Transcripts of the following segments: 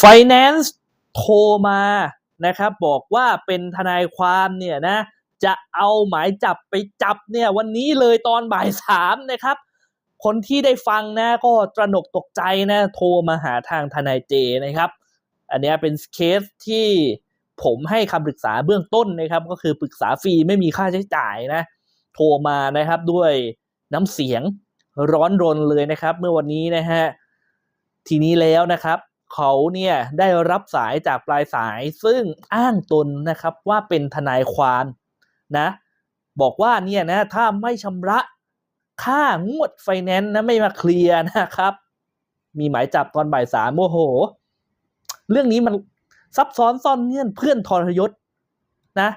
Finance โทรมานะครับ บอกว่าเป็นทนายความเนี่ยนะ จะเอาหมายจับไปจับเนี่ย วันนี้เลยตอนบ่ายสามนะครับ คนที่ได้ฟังนะก็ตระหนกตกใจนะ โทรมาหาทางทนายเจนะครับ อันนี้เป็นเคสที่ผมให้คำปรึกษาเบื้องต้นนะครับ ก็คือปรึกษาฟรีไม่มีค่าใช้จ่ายนะ โทรมานะครับด้วยน้ำเสียงร้อนรนเลยนะครับ เมื่อวันนี้นะฮะทีนี้แล้วนะครับ เขาเนี่ยได้รับสายจากปลายสายซึ่งอ้างตนนะครับว่าเป็นทนายความนะบอกว่าเนี่ยนะถ้าไม่ชำระค่างวดไฟแนนซ์นะไม่มาเคลียร์นะครับ มีหมายจับตอนบ่ายสามโอ้โห เรื่องนี้มันซับซ้อนซ่อนเงื่อนเพื่อนทรยศนะ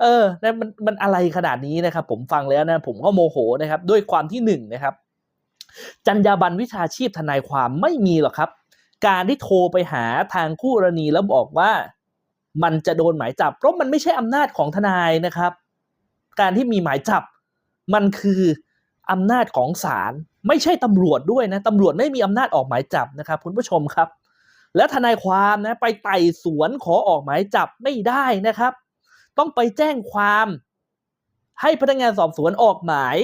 เออนะมันมันอะไรขนาดนี้นะครับ ผมฟังแล้วนะ ผมก็โมโหนะครับ ด้วยความที่หนึ่งนะครับ จรรยาบรรณวิชาชีพทนายความไม่มีหรอกครับ การที่โทรไปหาทางคู่กรณีแล้วบอกว่ามันจะโดนหมายจับ เพราะมันไม่ใช่อำนาจของทนายนะครับ การที่มีหมายจับ มันคืออำนาจของศาลไม่ใช่ตำรวจด้วยนะตำรวจไม่มีอำนาจออกหมายจับนะครับคุณผู้ชมครับ แล้วทนายความนะไปไต่สวนขอออกหมายจับไม่ได้นะครับ ต้องไปแจ้งความให้พนักงานสอบสวนออกหมาย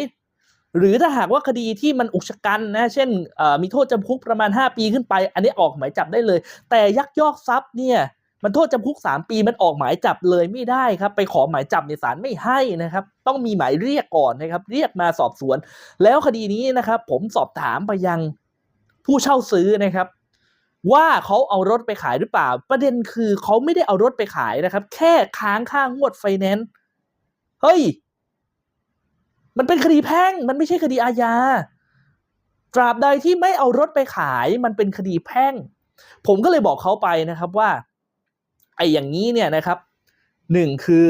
หรือถ้าหากว่าคดีที่มันอุกชะกันนะ เช่นมีโทษจำคุกประมาณ 5 ปีขึ้นไป อันนี้ออกหมายจับได้เลย แต่ยักยอกทรัพย์เนี่ยมันโทษจำคุก 3 ปีมันออกหมายจับเลยไม่ได้ครับ ไปขอหมายจับในศาลไม่ให้นะครับ ต้องมีหมายเรียกก่อนนะครับ เรียกมาสอบสวน แล้วคดีนี้นะครับ ผมสอบถามไปยังผู้เช่าซื้อนะครับ ว่าเขาเอารถไปขายหรือเปล่า ประเด็นคือเขาไม่ได้เอารถไปขายนะครับ แค่ค้างค่างวดไฟแนนซ์เฮ้ย มันเป็นคดีแพ่ง มันไม่ใช่คดีอาญา ตราบใดที่ไม่เอารถไปขาย มันเป็นคดีแพ่ง ผมก็เลยบอกเขาไปนะครับว่า ไอ้อย่างนี้เนี่ยนะครับหนึ่งคือ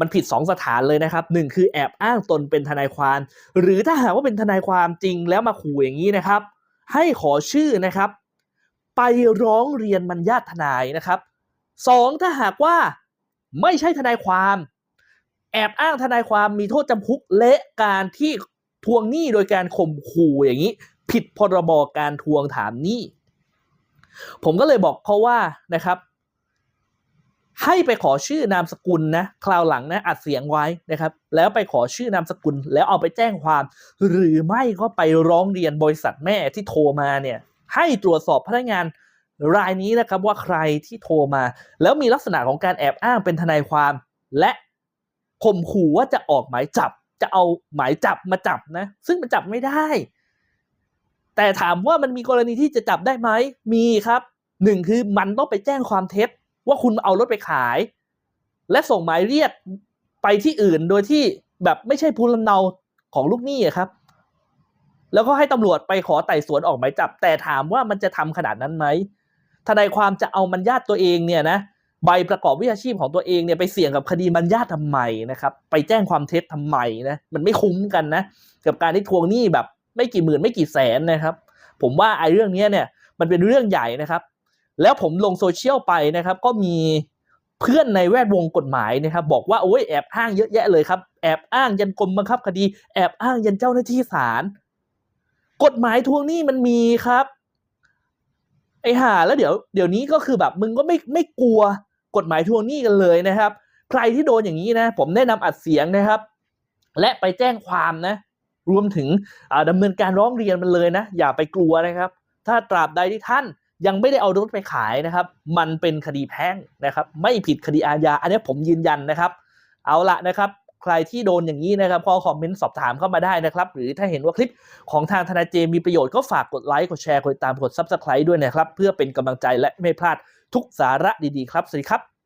มันผิดสองสถานเลยนะครับหนึ่งคือแอบอ้างตนเป็นทนายความ หรือถ้าหากว่าเป็นทนายความจริงแล้วมาขู่อย่างนี้นะครับ ให้ขอชื่อนะครับ ไปร้องเรียนบรรยาติทนายนะครับสองถ้าหากว่าไม่ใช่ทนายความ แอบอ้างทนายความมีโทษจำคุกและการที่ทวงหนี้โดยการข่มขู่อย่างนี้ ผิดพรบการทวงถามหนี้ ผมก็เลยบอกเขาว่านะครับ ให้ไปขอชื่อนามสกุลนะคราวหลังนะอัดเสียงไว้นะครับ แล้วไปขอชื่อนามสกุล แล้วเอาไปแจ้งความ หรือไม่ก็ไปร้องเรียนบริษัทแม่ที่โทรมาเนี่ยให้ตรวจสอบพนักงานรายนี้นะครับว่าใครที่โทรมา แล้วมีลักษณะของการแอบอ้างเป็นทนายความ และ ข่มขู่ว่าจะออกหมายจับ จะเอาหมายจับมาจับนะ ซึ่งมันจับไม่ได้ แต่ถามว่ามันมีกรณีที่จะจับได้ไหมมีครับหนึ่งคือมันต้องไปแจ้งความเท็จว่าคุณเอารถไปขาย และส่งหมายเรียกไปที่อื่นโดยที่แบบไม่ใช่ภูมิลำเนาของลูกหนี้ครับ แล้วก็ให้ตำรวจไปขอไต่สวนออกหมายจับ แต่ถามว่ามันจะทำขนาดนั้นไหมทนายความจะเอามันญาติตัวเองเนี่ยนะ ใบประกอบวิชาชีพของตัวเองเนี่ยไปเสี่ยงกับคดีมันญาติทำไมนะครับ ไปแจ้งความเท็จทำไมนะมันไม่คุ้มกันนะ กับการที่ทวงหนี้แบบไม่กี่หมื่นไม่กี่แสนนะครับ ผมว่าไอ้เรื่องนี้เนี่ยมันเป็นเรื่องใหญ่นะครับ แล้วผมลงโซเชียลไปนะครับ ก็มีเพื่อนในแวดวงกฎหมายนะครับ บอกว่าโอ้ยแอบอ้างเยอะแยะเลยครับแอบอ้างยันกรมบังคับคดี แอบอ้างยันเจ้าหน้าที่ศาลกฎหมายทวงหนี้มันมีครับ ไอ้ห่าแล้วเดี๋ยวเดี๋ยวนี้ก็คือแบบมึงก็ไม่ไม่กลัว กฎหมายทวงหนี้กันเลยนะครับ ใครที่โดนอย่างนี้นะ ผมแนะนำอัดเสียงนะครับ และไปแจ้งความนะ รวมถึงอ่าดำเนินการร้องเรียนมันเลยนะ อย่าไปกลัวนะครับ ถ้าตราบใดที่ท่านยังไม่ได้เอารถไปขายนะครับ มันเป็นคดีแพ่งนะครับ ไม่ผิดคดีอาญา อันนี้ผมยืนยันนะครับ เอาละนะครับใครที่โดนอย่างนี้นะครับก็คอมเมนต์สอบถามเข้ามาได้นะครับ หรือถ้าเห็นว่าคลิปของทางทนาเจมีประโยชน์ก็ฝากกดไลค์ กดแชร์ กดติดตาม กด Subscribe ด้วยนะครับ เพื่อเป็นกำลังใจและไม่พลาด ทุกสาระดีๆ ครับ สวัสดีครับ